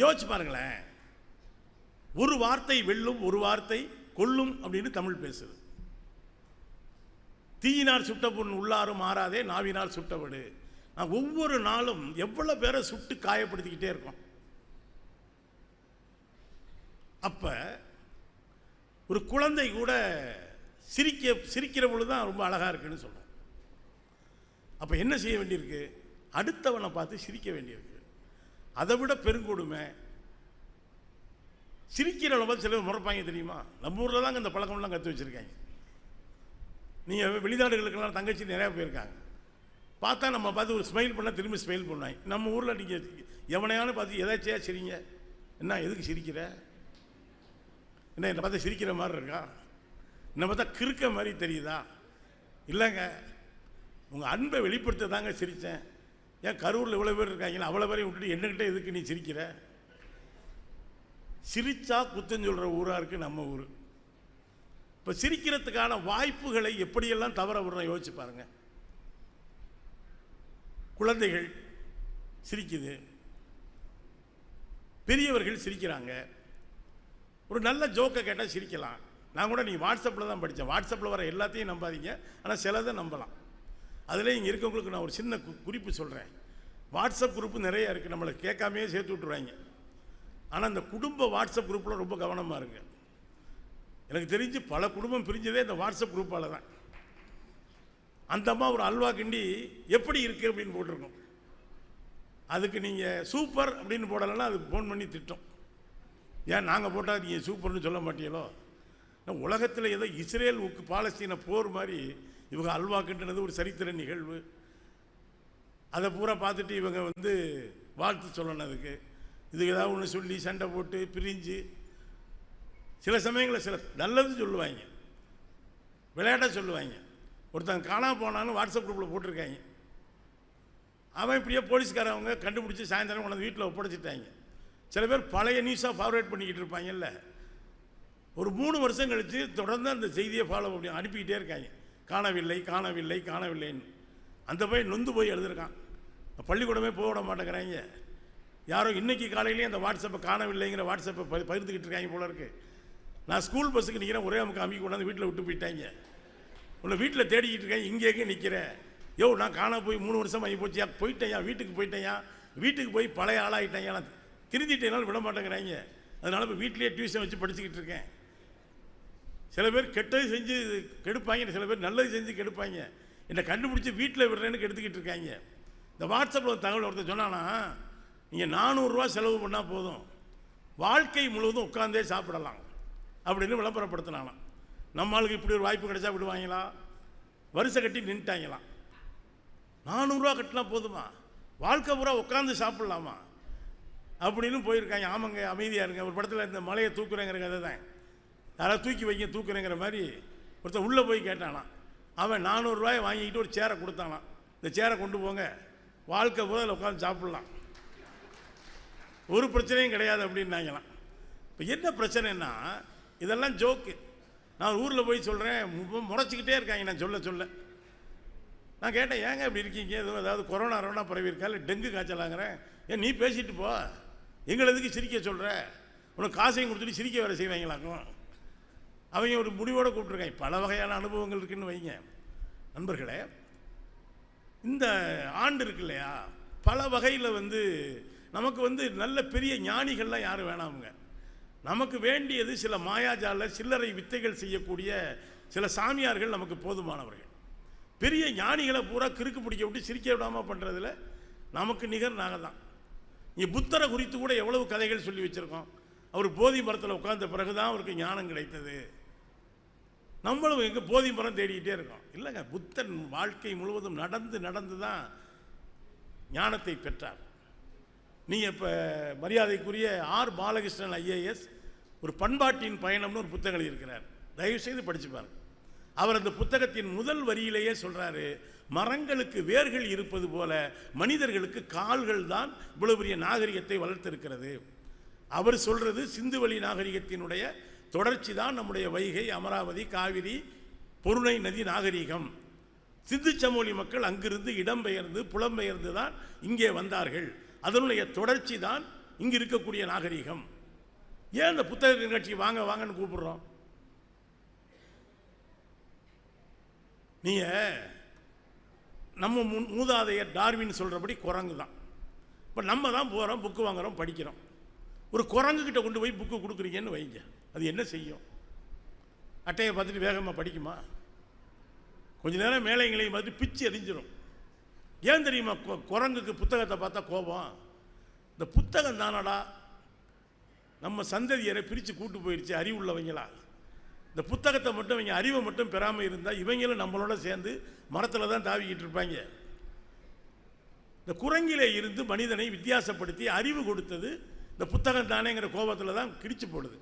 யோசிச்சு பாருங்களேன். ஒரு வார்த்தை வெல்லும் ஒரு வார்த்தை கொல்லும் அப்படின்னு தமிழ் பேசுது. தீயினார் சுட்ட பொண்ணு உள்ளாரும் மாறாதே நாவினார் சுட்டவடு நான் ஒவ்வொரு நாளும் எவ்வளோ பேரை சுட்டு காயப்படுத்திக்கிட்டே இருக்கோம். அப்ப ஒரு குழந்தை கூட சிரிக்க சிரிக்கிற பொழுது தான் ரொம்ப அழகாக இருக்குன்னு சொல்லுவோம் அப்போ என்ன செய்ய வேண்டியிருக்கு? அடுத்தவனை பார்த்து சிரிக்க வேண்டியிருக்கு. அதை விட பெருங்கொடுமை. சிரிக்கிற அளவு சில முறைப்பாங்க தெரியுமா? நம்ம ஊரில் தாங்க இந்த பழக்கம்லாம் கற்று வச்சுருக்காங்க. நீங்கள் வெளிநாடுகளுக்கெல்லாம் தங்கச்சி நிறையா போயிருக்காங்க. பார்த்தா நம்ம பார்த்து ஒரு ஸ்மைல் பண்ணால் திரும்பி ஸ்மைல் பண்ணாங்க நம்ம ஊரில் நீங்கள் எவனையானு பார்த்து எதாச்சியா சிரிங்க? என்ன எதுக்கு சிரிக்கிற? என்ன என்னை பார்த்தா சிரிக்கிற மாதிரி இருக்கா? என்னை பார்த்தா கிறுக்க மாதிரி தெரியுதா? இல்லைங்க. உங்கள் அன்பை வெளிப்படுத்த தாங்க சிரித்தேன் ஏன் கரூரில் இவ்வளோ பேர் இருக்காங்களா அவ்வளோ பேரையும் விட்டுட்டு என்னக்கிட்ட எதுக்கு நீ சிரிக்கிற? சிரித்தா குத்தம் சொல்கிற ஊராக இருக்குது நம்ம ஊர். இப்போ சிரிக்கிறதுக்கான வாய்ப்புகளை எப்படியெல்லாம் தவற விடுறோம் யோசிச்சு பாருங்கள் குழந்தைகள் சிரிக்குது. பெரியவர்கள் சிரிக்கிறாங்க. ஒரு நல்ல ஜோக்கை கேட்டால் சிரிக்கலாம். நான் கூட நீ வாட்ஸ்அப்பில் தான் படித்தேன் வாட்ஸ்அப்பில் வர எல்லாத்தையும் நம்பாதீங்க. ஆனால் சிலதை நம்பலாம். அதில் இங்கே இருக்கவங்களுக்கு நான் ஒரு சின்ன கு- குறிப்பு சொல்கிறேன் வாட்ஸ்அப் குரூப்பு நிறைய இருக்குது நம்மளை கேட்காமையே சேர்த்து விட்ருவாங்க ஆனால் இந்த குடும்ப வாட்ஸ்அப் குரூப்பில் ரொம்ப கவனமாக இருக்குது எனக்கு தெரிஞ்சு பல குடும்பம் பிரிஞ்சதே இந்த வாட்ஸ்அப் குரூப்பால் தான். அந்த அம்மா ஒரு அல்வா கிண்டி எப்படி இருக்குது அப்படின்னு போட்டிருக்கோம். அதுக்கு நீங்கள் சூப்பர் அப்படின்னு போடலைன்னா அது ஃபோன் பண்ணி திட்டம். ஏன் நாங்கள் போட்டால் நீங்கள் சூப்பர்னு சொல்ல மாட்டீங்களோ? உலகத்தில் ஏதோ இஸ்ரேல் உக்கு பாலஸ்தீன போர் மாதிரி இவங்க அல்வா ஒரு சரித்திர நிகழ்வு. அதை பூரா பார்த்துட்டு இவங்க வந்து வாழ்த்து சொல்லணும் அதுக்கு. இதுக்கு ஏதாவது ஒன்று சொல்லி சண்டை போட்டு பிரிஞ்சு சில சமயங்களில் சில நல்லது சொல்லுவாங்க. விளையாட்டாக சொல்லுவாங்க. ஒருத்தன் காணாம போனான்னு வாட்ஸ்அப் குரூப்பில் போட்டிருக்காங்க. அவன் இப்படியே போலீஸ்காரவங்க கண்டுபிடிச்சி சாயந்தரம் கொண்டாந்து வீட்டில் ஒப்படைச்சிட்டாங்க. சில பேர் பழைய நியூஸாக ஃபார்வேர்ட் பண்ணிக்கிட்டு இருப்பாங்கல்ல. ஒரு மூணு வருஷம் கழித்து தொடர்ந்து அந்த செய்தியை ஃபாலோ பண்ணி அனுப்பிக்கிட்டே இருக்காங்க. காணவில்லை காணவில்லை காணவில்லைன்னு. அந்த போய் நொந்து போய் எழுதிருக்கான் பள்ளிக்கூடமே போக விட மாட்டேங்கிறாங்க. யாரோ இன்றைக்கி காலையிலேயே அந்த வாட்ஸ்அப்பை காணவில்லைங்கிற வாட்ஸ்அப்பை ப பகிர்ந்துக்கிட்டு இருக்காங்க போல இருக்கு. நான் ஸ்கூல் பஸ்ஸுக்கு நிற்கிறேன் ஒரே அமுக்கு அமைக்க கொண்டாந்து வீட்டில் விட்டு போயிட்டாங்க. உன்னை வீட்டில் தேடிக்கிட்டு இருக்கேன் இங்கே எங்கே நிற்கிறேன் யோ நான் காண போய் மூணு வருஷம் ஆகி போச்சியா போயிட்டேயா வீட்டுக்கு போயிட்டேயா வீட்டுக்கு போய் பழைய ஆளாகிட்டேன் நான் திருந்திட்டேனாலும் விட மாட்டேங்கிறாங்க. அதனால இப்போ வீட்டிலேயே டியூஷன் வச்சு படிச்சுக்கிட்டு இருக்கேன். சில பேர் கெட்டது செஞ்சு கெடுப்பாங்க சில பேர் நல்லது செஞ்சு கெடுப்பாங்க. என்னை கண்டுபிடிச்சி வீட்டில் விடுறேன்னு கெடுத்துக்கிட்டு இருக்காங்க. இந்த வாட்ஸ்அப்பில் ஒரு தகவல் ஒருத்தர் சொன்னானா நீங்கள் நானூறுரூவா செலவு பண்ணால் போதும். வாழ்க்கை முழுவதும் உட்காந்தே சாப்பிடலாம். அப்படின்னு விளம்பரப்படுத்தினாலாம் நம்மளுக்கு இப்படி ஒரு வாய்ப்பு கிடைச்சா விடுவாங்களா? வரிசை கட்டி நின்ட்டாங்களாம் நானூறுரூவா கட்டினா போதுமா? வாழ்க்கை பூரா உட்காந்து சாப்பிட்லாமா? அப்படின்னு போயிருக்காங்க. ஆமாங்க அமைதியாக இருங்க. ஒரு படத்தில் இந்த மலையை தூக்குறேங்கிற கதை தான் யாராவது தூக்கி வைங்க தூக்குறேங்கிற மாதிரி ஒருத்தன் உள்ளே போய் கேட்டானாம். அவன் நானூறுரூவாயை வாங்கிக்கிட்டு ஒரு சேரை கொடுத்தானாம். இந்த சேரை கொண்டு போங்க வாழ்க்கை போது அதில் உட்காந்து சாப்பிட்லாம். ஒரு பிரச்சனையும் கிடையாது அப்படின்னாங்களாம். இப்போ என்ன பிரச்சனைன்னா இதெல்லாம் ஜோக்கு. நான் ஊரில் போய் சொல்கிறேன் முறைச்சிக்கிட்டே இருக்காங்க நான் சொல்ல சொல்ல. நான் கேட்டேன் ஏங்க இப்படி இருக்கீங்க? எதுவும் ஏதாவது கொரோனா கொரோனா பரவி இருக்கா? இல்லை டெங்கு காய்ச்சலாங்கிறேன் ஏன் நீ பேசிட்டு போ. எங்களை எதுக்கு சிரிக்க சொல்கிற உனக்கு காசையும் கொடுத்துட்டு சிரிக்க வேறு செய்வாங்களாக்கும். அவங்க ஒரு முடிவோடு கூப்பிட்ருக்காங்க பல வகையான அனுபவங்கள் இருக்குதுன்னு வைங்க. நண்பர்களே இந்த ஆண்டு இருக்கு இல்லையா? பல வகையில் வந்து நமக்கு வந்து நல்ல பெரிய ஞானிகள்லாம் யாரும் வேணாமுங்க. நமக்கு வேண்டியது சில மாயாஜால சில்லறை வித்தைகள் செய்யக்கூடிய சில சாமியார்கள் நமக்கு போதுமானவர்கள். பெரிய ஞானிகளை பூரா கிறுக்கு பிடிக்க விட்டு சிரிக்க விடாமல் பண்ணுறதுல நமக்கு நிகர் நாங்கள் தான். இங்கே புத்தரை குறித்து கூட எவ்வளவு கதைகள் சொல்லி வச்சுருக்கோம். அவர் போதி மரத்தில் உட்கார்ந்த பிறகு தான் அவருக்கு ஞானம் கிடைத்தது. நம்மளும் எங்கே போதி மரம் தேடிக்கிட்டே இருக்கோம். இல்லைங்க புத்தன் வாழ்க்கை முழுவதும் நடந்து நடந்து தான் ஞானத்தை பெற்றார். நீங்கள் இப்போ மரியாதைக்குரிய ஆர் பாலகிருஷ்ணன் ஐஏஎஸ் ஒரு பண்பாட்டின் பயணம்னு ஒரு புத்தகம் எழுதியிருக்கிறார். தயவுசெய்து படித்து பாருங்க. அவர் அந்த புத்தகத்தின் முதல் வரியிலேயே சொல்கிறாரு மரங்களுக்கு வேர்கள் இருப்பது போல மனிதர்களுக்கு கால்கள் தான் இவ்வளவு பெரிய நாகரிகத்தை வளர்த்திருக்கிறது. அவர் சொல்கிறது சிந்து வழி நாகரிகத்தினுடைய தொடர்ச்சி தான் நம்முடைய வைகை அமராவதி காவிரி பொருணை நதி நாகரிகம். சிந்து மக்கள் அங்கிருந்து இடம்பெயர்ந்து புலம்பெயர்ந்து தான் இங்கே வந்தார்கள். அதனுடைய தொடர்ச்சி தான் இங்கே இருக்கக்கூடிய நாகரிகம். ஏன் இந்த புத்தக கண்காட்சி வாங்க வாங்கன்னு கூப்பிடுறோம்? நீங்கள் நம்ம முன் மூதாதையர் டார்வின் சொல்கிறபடி குரங்கு தான் இப்போ நம்ம தான் போகிறோம் புக்கு வாங்குறோம் படிக்கிறோம். ஒரு குரங்கு கிட்ட கொண்டு போய் புக்கு கொடுக்குறீங்கன்னு வைங்க. அது என்ன செய்யும்? அட்டையை பார்த்துட்டு வேகமாக படிக்குமா? கொஞ்ச நேரம் மேலைங்களையும் பார்த்து பிச்சு எரிஞ்சிடும் ஏன் தெரியுமா? கொ குரங்குக்கு புத்தகத்தை பார்த்தா கோபம். இந்த புத்தகம் தானடா? நம்ம சந்ததியரை பிரித்து கூட்டு போயிடுச்சு அறிவு உள்ளவங்களா இந்த புத்தகத்தை மட்டும் இவங்க அறிவை மட்டும் பெறாமல் இருந்தால் இவங்களும் நம்மளோட சேர்ந்து மரத்தில் தான் தாவிக்கிட்டு இருப்பாங்க. இந்த குரங்கிலே இருந்து மனிதனை வித்தியாசப்படுத்தி அறிவு கொடுத்தது இந்த புத்தகம் தானேங்கிற கோபத்தில் தான் கிழிச்சு போடுது.